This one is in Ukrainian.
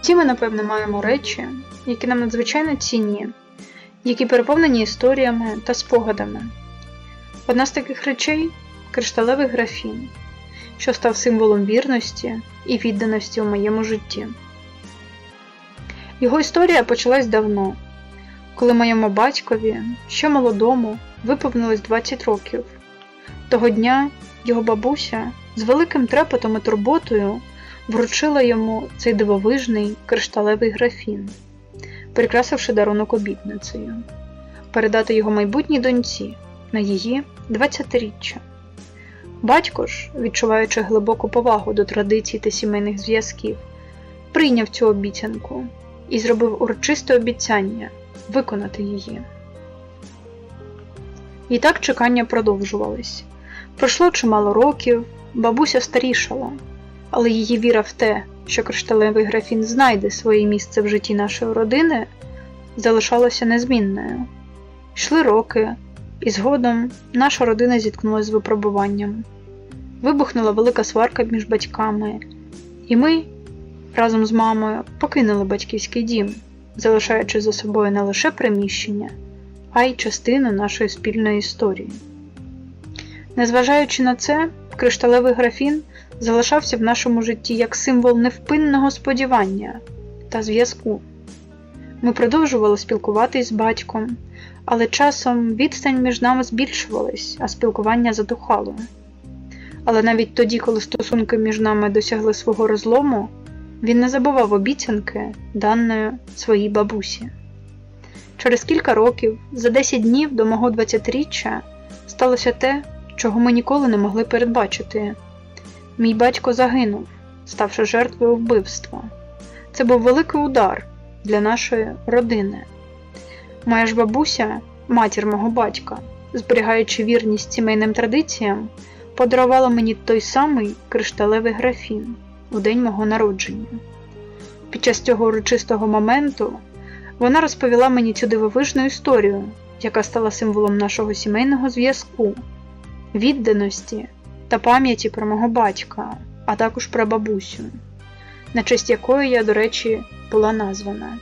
Всі ми, напевне, маємо речі, які нам надзвичайно цінні, які переповнені історіями та спогадами. Одна з таких речей кришталевий графін, що став символом вірності і відданості у моєму житті. Його історія почалась давно, коли моєму батькові, ще молодому, виповнилось 20 років. Того дня його бабуся з великим трепетом і турботою вручила йому цей дивовижний кришталевий графін, прикрасивши дарунок обітницею, передати його майбутній доньці на її 20-річчя. Батько ж, відчуваючи глибоку повагу до традицій та сімейних зв'язків, прийняв цю обіцянку і зробив урочисте обіцяння виконати її. І так чекання продовжувались. Пройшло чимало років, бабуся старішала, але її віра в те, що кришталевий графін знайде своє місце в житті нашої родини, залишалася незмінною. Йшли роки, і згодом наша родина зіткнулася з випробуванням. Вибухнула велика сварка між батьками, і ми разом з мамою покинули батьківський дім, залишаючи за собою не лише приміщення, а й частину нашої спільної історії. Незважаючи на це, кришталевий графін залишався в нашому житті як символ невпинного сподівання та зв'язку. Ми продовжували спілкуватись з батьком, але часом відстань між нами збільшувалась, а спілкування затухало. Але навіть тоді, коли стосунки між нами досягли свого розлому, він не забував обіцянки, даної своїй бабусі. Через кілька років, за 10 днів до мого 20-річчя, сталося те, чого ми ніколи не могли передбачити. Мій батько загинув, ставши жертвою вбивства. Це був великий удар для нашої родини. Моя ж бабуся, матір мого батька, зберігаючи вірність сімейним традиціям, подарувала мені той самий кришталевий графін у день мого народження. Під час цього урочистого моменту вона розповіла мені цю дивовижну історію, яка стала символом нашого сімейного зв'язку, відданості та пам'яті про мого батька, а також про бабусю, на честь якої я, до речі, була названа.